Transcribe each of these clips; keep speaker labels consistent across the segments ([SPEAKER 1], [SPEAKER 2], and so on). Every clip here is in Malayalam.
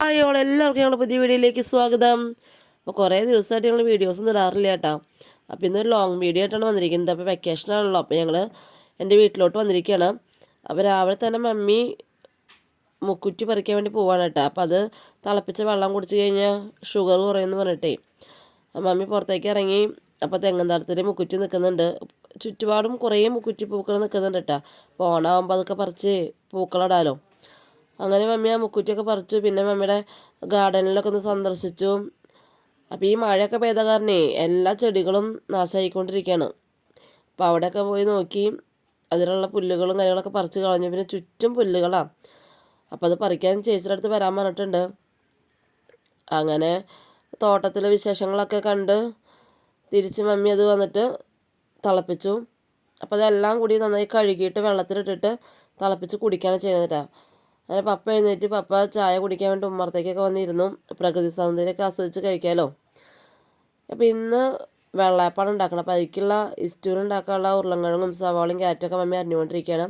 [SPEAKER 1] ഹായ് ഓൾ എല്ലാവർക്കും ഞങ്ങളുടെ പുതിയ വീഡിയോയിലേക്ക് സ്വാഗതം. അപ്പോൾ കുറേ ദിവസമായിട്ട് ഞങ്ങൾ വീഡിയോസ് ഒന്നും ഇടാറില്ല കേട്ടോ. അപ്പോൾ ഇന്നൊരു ലോങ് വീഡിയോ ആയിട്ടാണ് വന്നിരിക്കുന്നത്. അപ്പോൾ വെക്കേഷൻ ആണല്ലോ. അപ്പോൾ ഞങ്ങൾ എന്റെ വീട്ടിലോട്ട് വന്നിരിക്കുകയാണ്. അപ്പോൾ രാവിലെ തന്നെ മമ്മി മുക്കുറ്റി പറിക്കാൻ വേണ്ടി പോവാണ് കേട്ടോ. അപ്പോൾ അത് തിളപ്പിച്ച വെള്ളം കുടിച്ച് കഴിഞ്ഞാൽ ഷുഗർ കുറയുമെന്ന് പറഞ്ഞിട്ടേ. മമ്മി പുറത്തേക്ക് ഇറങ്ങി. അപ്പോൾ തെങ്ങന്താളത്തിൽ മുക്കുറ്റി നിൽക്കുന്നുണ്ട് ചുറ്റുപാടും കുറേ മുക്കുറ്റി പൂക്കൾ നിൽക്കുന്നുണ്ട് കേട്ടോ. അപ്പോൾ ഓണാകുമ്പോൾ അതൊക്കെ പറിച്ച് പൂക്കളിടാലോ അങ്ങനെ മമ്മി ആ മുക്കുറ്റിയൊക്കെ പറിച്ചു. പിന്നെ മമ്മിയുടെ ഗാർഡനിലൊക്കെ ഒന്ന് സന്ദർശിച്ചു. അപ്പോൾ ഈ മഴയൊക്കെ പെയ്ത കാരണേ എല്ലാ ചെടികളും നാശമായിക്കൊണ്ടിരിക്കുകയാണ് അപ്പോൾ അവിടെയൊക്കെ പോയി നോക്കി. അതിലുള്ള പുല്ലുകളും കാര്യങ്ങളൊക്കെ പറിച്ച് കളഞ്ഞു. പിന്നെ ചുറ്റും പുല്ലുകളാണ് അപ്പോൾ അത് പറിക്കാൻ ചേച്ചിയുടെ അടുത്ത് വരാൻ പറഞ്ഞിട്ടുണ്ട്. അങ്ങനെ തോട്ടത്തിലെ വിശേഷങ്ങളൊക്കെ കണ്ട് തിരിച്ച് മമ്മി അത് വന്നിട്ട് തിളപ്പിച്ചു. അപ്പോൾ അതെല്ലാം കൂടി നന്നായി കഴുകിയിട്ട് വെള്ളത്തിലിട്ടിട്ട് തിളപ്പിച്ച് കുടിക്കുകയാണ് ചെയ്യുന്നത് അങ്ങനെ പപ്പ എഴുന്നേറ്റ് പപ്പ ചായ കുടിക്കാൻ വേണ്ടി ഉമ്മറത്തേക്കൊക്കെ വന്നിരുന്നു. പ്രകൃതി സൗന്ദര്യമൊക്കെ ആസ്വദിച്ച് കഴിക്കാമല്ലോ അപ്പോൾ ഇന്ന് വെള്ളയപ്പാണ് ഉണ്ടാക്കണം അപ്പോൾ അതിലേക്കുള്ള ഇസ്റ്റൂന് ഉണ്ടാക്കാനുള്ള ഉരുളങ്കിഴങ്ങും സവാളയും ക്യാരറ്റൊക്കെ മമ്മി അറിഞ്ഞുകൊണ്ടിരിക്കുകയാണ്.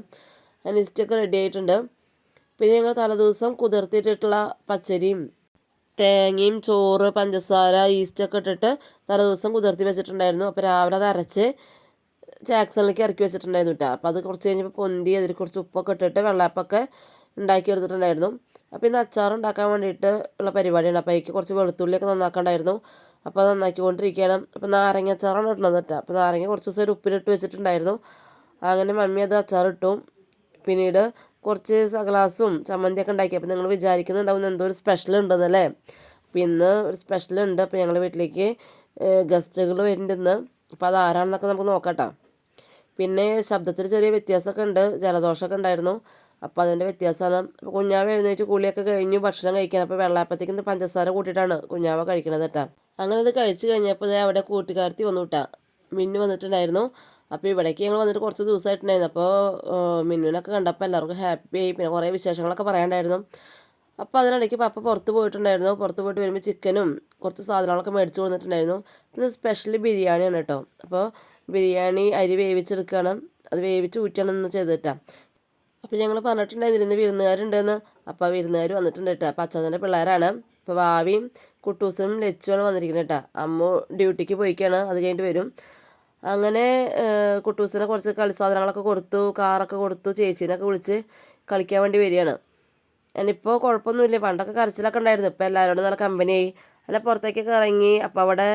[SPEAKER 1] അതിന് ഇസ്റ്റൊക്കെ റെഡി ആയിട്ടുണ്ട്. പിന്നെ ഞങ്ങൾ തലേദിവസം കുതിർത്തിട്ടിട്ടുള്ള പച്ചരിയും തേങ്ങയും ചോറ് പഞ്ചസാര ഈസ്റ്റൊക്കെ ഇട്ടിട്ട് തലേദിവസം കുതിർത്തി വെച്ചിട്ടുണ്ടായിരുന്നു. അപ്പോൾ രാവിലെ അത് അരച്ച് ചാക്സണിലേക്ക് ഇറക്കി വെച്ചിട്ടുണ്ടായിരുന്നു കേട്ടോ അപ്പോൾ അത് കുറച്ച് കഴിഞ്ഞപ്പോൾ പൊന്തി അതിൽ കുറച്ച് ഉപ്പൊക്കെ ഇട്ടിട്ട് വെള്ളയപ്പൊക്കെ ഉണ്ടാക്കിയെടുത്തിട്ടുണ്ടായിരുന്നു. അപ്പോൾ ഇന്ന് അച്ചാർ ഉണ്ടാക്കാൻ വേണ്ടിയിട്ട് ഉള്ള പരിപാടിയാണ്. അപ്പോൾ എനിക്ക് കുറച്ച് വെളുത്തുള്ളിയൊക്കെ നന്നാക്കണ്ടായിരുന്നു. അപ്പോൾ അത് നന്നാക്കിക്കൊണ്ടിരിക്കുകയാണ്. അപ്പോൾ നാരങ്ങ അച്ചാറാണ് ഇടുന്നത് കേട്ടോ. അപ്പോൾ നാരങ്ങ കുറച്ച് ദിവസം ഉപ്പിലിട്ട് വെച്ചിട്ടുണ്ടായിരുന്നു. അങ്ങനെ മമ്മി അത് അച്ചാറിട്ടു പിന്നീട് കുറച്ച് ഗ്ലാസും ചമ്മന്തിയൊക്കെ ഉണ്ടാക്കി. അപ്പോൾ നിങ്ങൾ വിചാരിക്കുന്നുണ്ടാവും എന്തോ ഒരു സ്പെഷ്യൽ ഉണ്ടെന്നല്ലേ അപ്പോൾ ഇന്ന് ഒരു സ്പെഷ്യൽ ഉണ്ട്. അപ്പോൾ ഞങ്ങളുടെ വീട്ടിലേക്ക് ഗസ്റ്റുകൾ വരുന്നുണ്ടെന്ന് അപ്പോൾ അത് ആരാണെന്നൊക്കെ നമുക്ക് നോക്കാം പിന്നെ ശബ്ദത്തിൽ ചെറിയ വ്യത്യാസമൊക്കെ ഉണ്ട്. ജലദോഷമൊക്കെ ഉണ്ടായിരുന്നു. അപ്പോൾ അതിന്റെ വ്യത്യാസമാണ്. അപ്പോൾ കുഞ്ഞാവ് എഴുന്നേറ്റ് കുളിയൊക്കെ കഴിഞ്ഞ് ഭക്ഷണം കഴിക്കാൻ അപ്പോൾ വെള്ളാപ്പത്തേക്ക് പഞ്ചസാര കൂട്ടിയിട്ടാണ് കുഞ്ഞാവ കഴിക്കണത് കേട്ടോ. അങ്ങനെ അത് കഴിച്ച് കഴിഞ്ഞപ്പോൾ അവിടെ കൂട്ടുകാർത്തി വന്നു കേട്ടാ. മിന്നു വന്നിട്ടുണ്ടായിരുന്നു. അപ്പോൾ ഇവിടേക്ക് ഞങ്ങൾ വന്നിട്ട് കുറച്ച് ദിവസമായിട്ടുണ്ടായിരുന്നു അപ്പോൾ മിന്നുവിനൊക്കെ കണ്ടപ്പോൾ എല്ലാവർക്കും ഹാപ്പി ആയി. പിന്നെ കുറേ വിശേഷങ്ങളൊക്കെ പറയാണ്ടായിരുന്നു അപ്പോൾ അതിനിടയ്ക്ക് പപ്പ പുറത്ത് പോയിട്ടുണ്ടായിരുന്നു. പുറത്ത് പോയിട്ട് വരുമ്പോൾ ചിക്കനും കുറച്ച് സാധനങ്ങളൊക്കെ മേടിച്ച് കൊടുത്തിട്ടുണ്ടായിരുന്നു പിന്നെ സ്പെഷ്യലി ബിരിയാണിയാണ് കേട്ടോ. അപ്പോൾ ബിരിയാണി അരി വേവിച്ചെടുക്കണം. അത് വേവിച്ച് ഊറ്റണം ചെയ്തിട്ടാണ് അപ്പോൾ ഞങ്ങൾ പറഞ്ഞിട്ടുണ്ടായിരുന്നു വിരുന്നുകാരുണ്ടെന്ന്. അപ്പോൾ വിരുന്നുകാർ വന്നിട്ടുണ്ട് കേട്ടോ. അപ്പോൾ അച്ഛന്റെ പിള്ളേരാണ്. ഇപ്പോൾ ഭാവിയും കുട്ടൂസും ലച്ചുമാണ് വന്നിരിക്കുന്നത് കേട്ടോ. അമ്മ ഡ്യൂട്ടിക്ക് പോയിക്കാണ്. അത് കഴിഞ്ഞിട്ട് വരും. അങ്ങനെ കുട്ടൂസിനെ കുറച്ച് കളി സാധനങ്ങളൊക്കെ കൊടുത്തു കാറൊക്കെ കൊടുത്തു ചേച്ചീനൊക്കെ വിളിച്ച് കളിക്കാൻ വേണ്ടി വരികയാണ്. ഞാനിപ്പോൾ കുഴപ്പമൊന്നുമില്ല. പണ്ടൊക്കെ കരച്ചിലൊക്കെ ഉണ്ടായിരുന്നു. ഇപ്പോൾ എല്ലാവരോടും നല്ല കമ്പനിയായി അല്ല പുറത്തേക്കൊക്കെ ഇറങ്ങി. അപ്പോൾ അവിടെ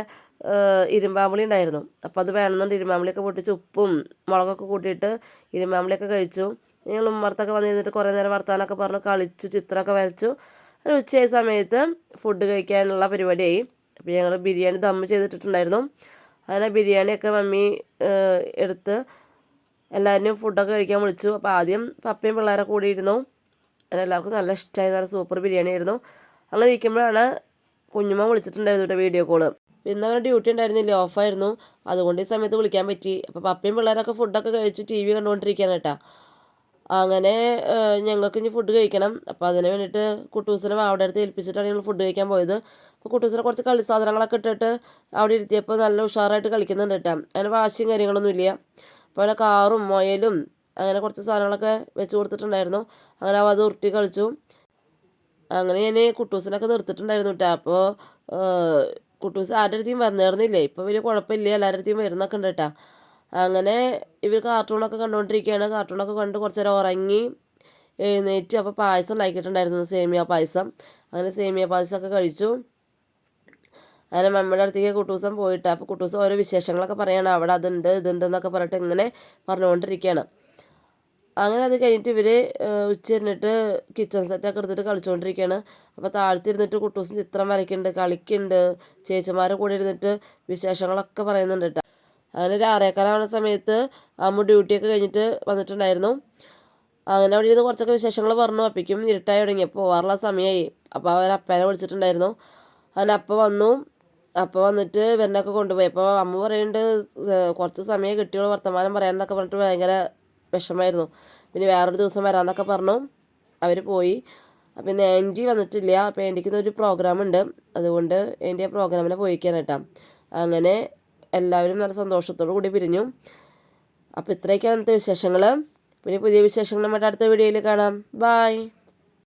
[SPEAKER 1] ഇരുമ്പാമ്പുളി ഉണ്ടായിരുന്നു. അപ്പോൾ അത് വേണമെന്നുണ്ട്. ഇരുമ്പാമ്പുളിയൊക്കെ പൊട്ടിച്ച് ഉപ്പും മുളകൊക്കെ കൂട്ടിയിട്ട് ഇരുമ്പാമ്പുളിയൊക്കെ കഴിച്ചു. ഞങ്ങൾ ഉമ്മർത്തൊക്കെ വന്നിരുന്നിട്ട് കുറേ നേരം വർത്താനൊക്കെ പറഞ്ഞു കളിച്ചു ചിത്രമൊക്കെ വരച്ചു. ഉച്ചയായ സമയത്ത് ഫുഡ് കഴിക്കാനുള്ള പരിപാടിയായി. അപ്പോൾ ഞങ്ങൾ ബിരിയാണി ദമ്മ് ചെയ്തിട്ടുണ്ടായിരുന്നു അങ്ങനെ ബിരിയാണിയൊക്കെ മമ്മി എടുത്ത് എല്ലാവരും ഫുഡൊക്കെ കഴിക്കാൻ വിളിച്ചു. അപ്പോൾ ആദ്യം പപ്പയും പിള്ളേരെ കൂടി ഇരുന്നു. എല്ലാവർക്കും നല്ല ഇഷ്ടമായി നല്ല സൂപ്പർ ബിരിയാണി ആയിരുന്നു. അങ്ങനെ ഇരിക്കുമ്പോഴാണ് കുഞ്ഞുമ്മ വിളിച്ചിട്ടുണ്ടായിരുന്നു കേട്ടോ വീഡിയോ കോൾ പിന്നെ അവരുടെ ഡ്യൂട്ടി ഉണ്ടായിരുന്നില്ല ഓഫായിരുന്നു അതുകൊണ്ട് ഈ സമയത്ത് വിളിക്കാൻ പറ്റി. അപ്പോൾ പപ്പയും പിള്ളേരൊക്കെ ഫുഡൊക്കെ കഴിച്ച് ടി വി കണ്ടുകൊണ്ടിരിക്കുകയാണ് കേട്ടോ അങ്ങനെ ഞങ്ങൾക്ക് ഇനി ഫുഡ് കഴിക്കണം. അപ്പോൾ അതിന് വേണ്ടിയിട്ട് കുട്ടൂസിനെ അവിടെ അടുത്ത് ഏൽപ്പിച്ചിട്ടാണ് ഞങ്ങൾ ഫുഡ് കഴിക്കാൻ പോയത്. അപ്പോൾ കുട്ടൂസിനെ കുറച്ച് കളി സാധനങ്ങളൊക്കെ ഇട്ടിട്ട് അവിടെ ഇരുത്തിയപ്പോൾ നല്ല ഉഷാറായിട്ട് കളിക്കുന്നുണ്ട് കേട്ടോ. അങ്ങനെ വാശിയും കാര്യങ്ങളൊന്നും ഇല്ല. അപ്പോൾ അങ്ങനെ കാറും മൊയലും അങ്ങനെ കുറച്ച് സാധനങ്ങളൊക്കെ വെച്ച് കൊടുത്തിട്ടുണ്ടായിരുന്നു. അങ്ങനെ അവ അത് ഉരുട്ടി കളിച്ചു. അങ്ങനെ ഞാൻ കുട്ടൂസിനൊക്കെ നിർത്തിയിട്ടുണ്ടായിരുന്നു കേട്ടോ. അപ്പോൾ കുട്ടൂസ് ആരുടെ അടുത്തേയും വന്നേർന്നില്ലേ ഇപ്പോൾ വലിയ കുഴപ്പമില്ല. എല്ലാവരുടെ അടുത്തേയും വരുന്നൊക്കെ ഉണ്ട് കേട്ടോ. അങ്ങനെ ഇവർ കാർട്ടൂണൊക്കെ കണ്ടുകൊണ്ടിരിക്കുകയാണ് കാർട്ടൂണൊക്കെ കണ്ട് കുറച്ച് നേരം ഉറങ്ങി എഴുന്നേറ്റ് അപ്പോൾ പായസം ഉണ്ടാക്കിയിട്ടുണ്ടായിരുന്നു സേമിയ പായസം. അങ്ങനെ സേമിയ പായസമൊക്കെ കഴിച്ചു. അങ്ങനെ മമ്മിയുടെ അടുത്തേക്ക് കുട്ടൂസം പോയിട്ട് അപ്പോൾ കുട്ടൂസം ഓരോ വിശേഷങ്ങളൊക്കെ പറയാണ്. അവിടെ അതുണ്ട് ഇതുണ്ട് എന്നൊക്കെ പറഞ്ഞിട്ട് ഇങ്ങനെ പറഞ്ഞുകൊണ്ടിരിക്കുകയാണ് അങ്ങനെ അത് കഴിഞ്ഞിട്ട് ഇവർ ഉച്ചയിരുന്നിട്ട് കിച്ചൺ സെറ്റൊക്കെ എടുത്തിട്ട് കളിച്ചുകൊണ്ടിരിക്കുകയാണ് അപ്പോൾ താഴ്ത്തിരുന്നിട്ട് കുട്ടൂസും ചിത്രം വരയ്ക്കുന്നുണ്ട് കളിക്കുന്നുണ്ട്. ചേച്ചിമാരെ കൂടെ ഇരുന്നിട്ട് വിശേഷങ്ങളൊക്കെ പറയുന്നുണ്ട് കേട്ടോ. അങ്ങനെ ഒരു ആറേക്കാലാവുന്ന സമയത്ത് അമ്മ ഡ്യൂട്ടിയൊക്കെ കഴിഞ്ഞിട്ട് വന്നിട്ടുണ്ടായിരുന്നു. അങ്ങനെ അവിടെ ഇരുന്ന് കുറച്ചൊക്കെ വിശേഷങ്ങൾ പറഞ്ഞു അപ്പിക്കും ഇരുട്ടായി തുടങ്ങി. അപ്പോൾ പോകാറുള്ള സമയമായി അപ്പോൾ അവർ അപ്പനെ വിളിച്ചിട്ടുണ്ടായിരുന്നു. അങ്ങനെ അപ്പം വന്നു. അപ്പോൾ വന്നിട്ട് ഇവരിനൊക്കെ കൊണ്ടുപോയി. അപ്പോൾ അമ്മ പറയുന്നുണ്ട് കുറച്ച് സമയം കിട്ടിയോളൂ വർത്തമാനം പറയാമെന്നൊക്കെ പറഞ്ഞിട്ട് ഭയങ്കര വിഷമമായിരുന്നു. പിന്നെ വേറൊരു ദിവസം വരാമെന്നൊക്കെ പറഞ്ഞു. അവർ പോയി. പിന്നെ ആന്റി വന്നിട്ടില്ല. അപ്പോൾ ആന്റിക്കുന്ന ഒരു പ്രോഗ്രാം ഉണ്ട് അതുകൊണ്ട് ആന്റി ആ പ്രോഗ്രാമിനെ പോയിക്കാനായിട്ടാണ് അങ്ങനെ എല്ലാവരും നല്ല സന്തോഷത്തോടു കൂടി പിരിഞ്ഞു. അപ്പോൾ ഇത്രയൊക്കെയാണ് അന്നത്തെ വിശേഷങ്ങൾ പിന്നെ പുതിയ വിശേഷങ്ങളുമായിട്ട് അടുത്ത വീഡിയോയിൽ കാണാം. ബായ്